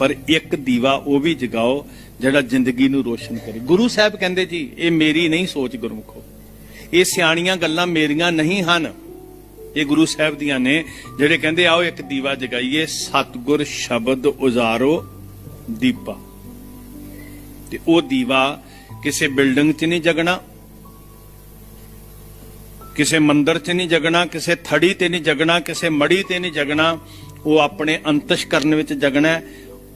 ਪਰ ਇੱਕ ਦੀਵਾ ਉਹ ਵੀ ਜਗਾਓ ਜਿਹੜਾ ਜ਼ਿੰਦਗੀ ਨੂੰ ਰੋਸ਼ਨ ਕਰੇ। ਗੁਰੂ ਸਾਹਿਬ ਕਹਿੰਦੇ ਜੀ, ਇਹ ਮੇਰੀ ਨਹੀਂ ਸੋਚ ਗੁਰਮੁਖੋ। ਇਹ ਸਿਆਣੀਆਂ ਗੱਲਾਂ ਮੇਰੀਆਂ ਨਹੀਂ ਹਨ। ਇਹ ਗੁਰੂ ਸਾਹਿਬ ਦੀਆਂ ਨੇ, ਜਿਹੜੇ ਕਹਿੰਦੇ, ਆਓ ਇੱਕ ਦੀਵਾ ਜਗਾਈਏ, ਸਤਗੁਰ ਸ਼ਬਦ ਉਜ਼ਾਰੋ ਦੀਪਾ। ਤੇ ਉਹ ਦੀਵਾ ਕਿਸੇ ਬਿਲਡਿੰਗ 'ਚ ਨਹੀਂ ਜਗਣਾ, ਕਿਸੇ ਮੰਦਰ 'ਚ ਨਹੀਂ ਜਗਣਾ, ਕਿਸੇ ਥੜੀ ਤੇ ਨਹੀਂ ਜਗਣਾ, ਕਿਸੇ ਮੜੀ ਤੇ ਨਹੀਂ ਜਗਣਾ। ਉਹ ਆਪਣੇ ਅੰਤਸ਼ਕਰਨ ਵਿੱਚ ਜਗਣਾ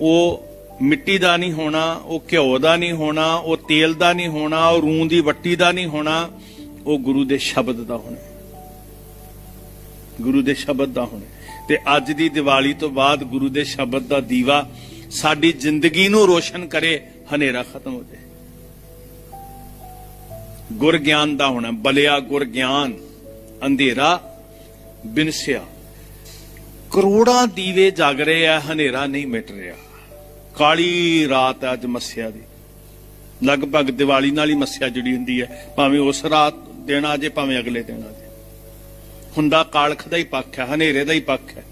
ਉਹ ਮਿੱਟੀ ਦਾ ਨਹੀਂ ਹੋਣਾ, ਉਹ ਘਿਓ ਦਾ ਨਹੀਂ ਹੋਣਾ, ਉਹ ਤੇਲ ਦਾ ਨਹੀਂ ਹੋਣਾ, ਉਹ ਰੂੰ ਦੀ ਵੱਟੀ ਦਾ ਨਹੀਂ ਹੋਣਾ, ਉਹ ਗੁਰੂ ਦੇ ਸ਼ਬਦ ਦਾ ਹੋਣਾ। ਗੁਰੂ ਦੇ ਸ਼ਬਦ ਦਾ ਹੋਣਾ। ਤੇ ਅੱਜ ਦੀ ਦੀਵਾਲੀ ਤੋਂ ਬਾਅਦ ਗੁਰੂ ਦੇ ਸ਼ਬਦ ਦਾ ਦੀਵਾ ਸਾਡੀ ਜ਼ਿੰਦਗੀ ਨੂੰ ਰੋਸ਼ਨ ਕਰੇ, ਹਨੇਰਾ ਖਤਮ ਹੋ ਜਾਏ। ਗੁਰ ਗਿਆਨ ਦਾ ਹੋਣਾ, ਬਲਿਆ ਗੁਰ ਗਿਆਨ, ਅੰਧੇਰਾ ਬਿਨਸਿਆ। ਕਰੋੜਾਂ ਦੀਵੇ ਜਗ ਰਹੇ ਆ, ਹਨੇਰਾ ਨਹੀਂ ਮਿਟ ਰਿਹਾ। ਕਾਲੀ ਰਾਤ ਅੱਜ ਮੱਸਿਆ ਦੀ। ਲਗਭਗ ਦੀਵਾਲੀ ਨਾਲ ਹੀ ਮੱਸਿਆ ਜੁੜੀ ਹੁੰਦੀ ਹੈ। ਭਾਵੇਂ ਉਸ ਰਾਤ ਦਿਨ ਆ ਜੇ ਭਾਵੇਂ ਅਗਲੇ ਦਿਨ ਆ ਜੇ ਹੁੰਦਾ ਕਾਲਖ ਦਾ ਹੀ ਪੱਖ ਹੈ, ਹਨੇਰੇ ਦਾ ਹੀ ਪੱਖ ਹੈ।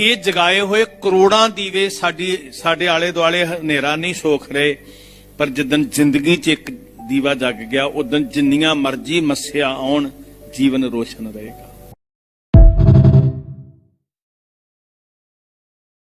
ਇਹ ਜਗਾਏ ਹੋਏ ਕਰੋੜਾਂ ਦੀਵੇ ਸਾਡੀ, ਸਾਡੇ ਆਲੇ ਦੁਆਲੇ ਹਨੇਰਾ ਨਹੀਂ ਸੋਖ ਰਹੇ। ਪਰ ਜਦੋਂ ਜ਼ਿੰਦਗੀ 'ਚ ਇੱਕ ਦੀਵਾ ਜਗ ਗਿਆ, ਉਦੋਂ ਜਿੰਨੀਆਂ ਮਰਜ਼ੀ ਮੱਸਿਆ ਆਉਣ, ਜੀਵਨ ਰੋਸ਼ਨ ਰਹੇਗਾ।